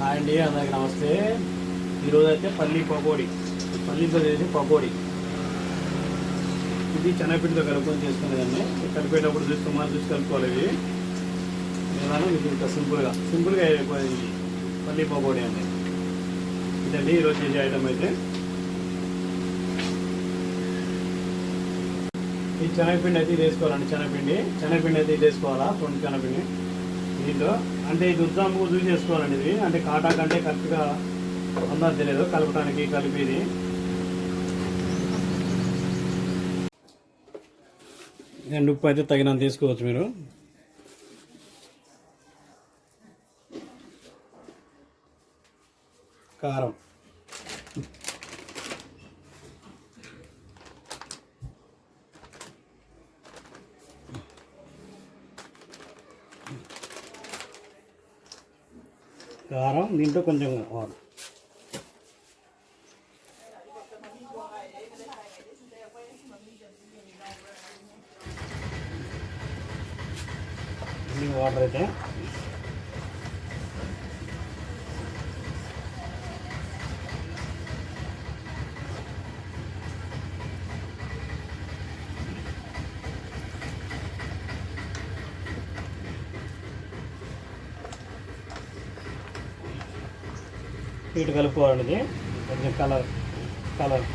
Hi అండి అందరికి నమస్తే. ఈరోజు అయితే పల్లి పకోడీ పల్లీతో చేసి పకోడీ. ఇది శనగపిండితో కలుపుకొని చేసుకునేదాన్ని. కలిపేటప్పుడు చూస్తే మనం చూసి కలుపుకోవాలి ఇవి విధానం ఇది ఇంకా సింపుల్గా. సింపుల్గా అయిపోయింది పల్లి పకోడీ అండి. ఇదండి ఈరోజు చేసే ఐటమ్ అయితే. ఈ శనగపిండి అయితే ఇది వేసుకోవాలండి శనగపిండి శనగపిండి అయితే ఇది వేసుకోవాలా? రెండు శనగపిండి దీంట్లో అంటే ఇది ఉద్దాము చూసి ఇది. అంటే కాటా కంటే కరెక్ట్గా ఉందా తెలియదు కలపడానికి కలిపేది నేను ఉప్పు అయితే తగినంత తీసుకోవచ్చు మీరు. కారం. కారం దీంట్లో కొంచెం ఆయిల్ ఇన్ని వాటర్ అయితే స్వీట్ కలుపుకోవాలండి కొంచెం కలర్ కలర్.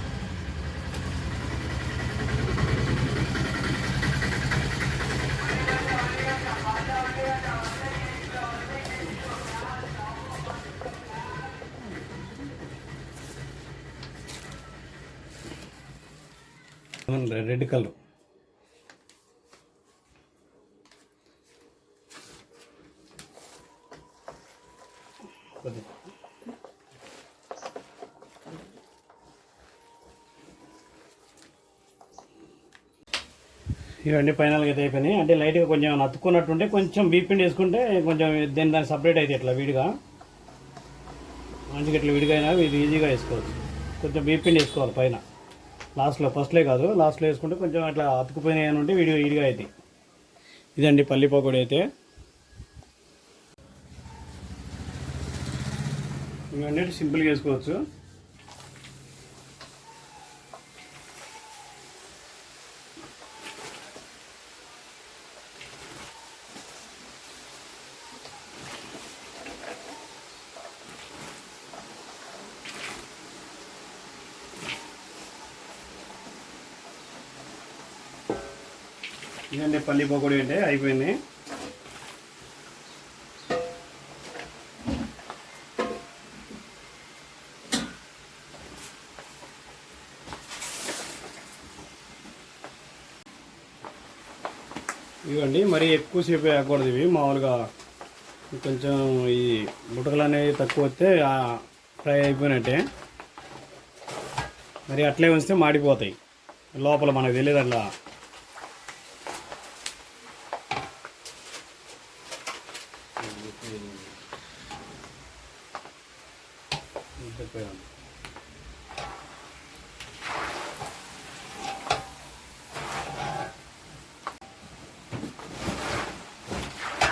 Red colour. ఇవన్నీ ఫైనల్గా అయితే అయిపోయినాయి. అంటే లైట్గా కొంచెం నత్తుకున్నట్టుంటే కొంచెం బీపిండి వేసుకుంటే కొంచెం దేని దాన్ని సపరేట్ అయితే ఇట్లా విడిగా? మంచిగా ఇట్లా విడిగా అయినా ఇది ఈజీగా వేసుకోవచ్చు. కొంచెం బీపిండి వేసుకోవాలి పైన. లాస్ట్లో ఫస్ట్లే కాదు లాస్ట్లో వేసుకుంటే కొంచెం అట్లా అతుకుపోయినాయి అని ఉంటే విడిగా విడిగా అవుతాయి ఇదండి పల్లి పకోడీ అయితే. ఇవన్నీ సింపుల్గా వేసుకోవచ్చు. ఇదండి పల్లి పకోడీ అంటే అయిపోయింది. ఇవ్వండి మరీ ఎక్కువసేపు వేయకూడదు ఇవి మామూలుగా కొంచెం ఈ బుటకలు అనేవి తక్కువ వస్తే ఫ్రై అయిపోయినట్టే. మరి అట్లే ఉంచితే మాడిపోతాయి లోపల మనకు తెలియదు అట్లా.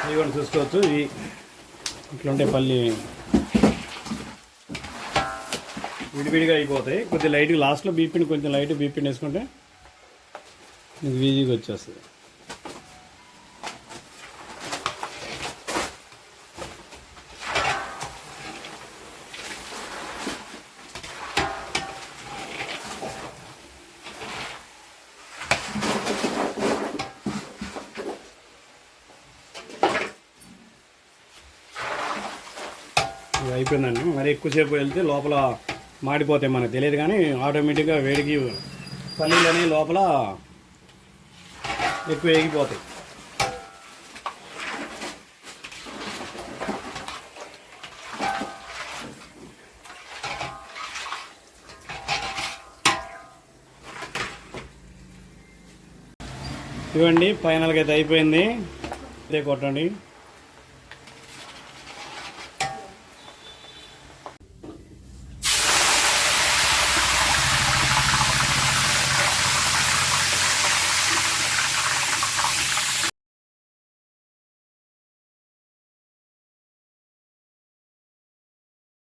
ఇవి కూడా చూసుకోవచ్చు ఇవి ఇట్లుంటే పల్లి విడివిడిగా అయిపోతాయి. కొద్దిగా లైట్గా లాస్ట్లో బీపీని కొంచెం లైట్ బీపీని వేసుకుంటే ఇది ఈజీగా వచ్చేస్తుంది. ఇది అయిపోయిందండి. మరి ఎక్కువసేపు వెళ్తే లోపల మాడిపోతాయి మనకు తెలియదు కానీ ఆటోమేటిక్గా వేడికి పల్లీలు అనేవి లోపల ఎక్కువ వేగిపోతాయి. ఇవ్వండి ఫైనల్గా అయితే అయిపోయింది. ఇదే కొట్టండి.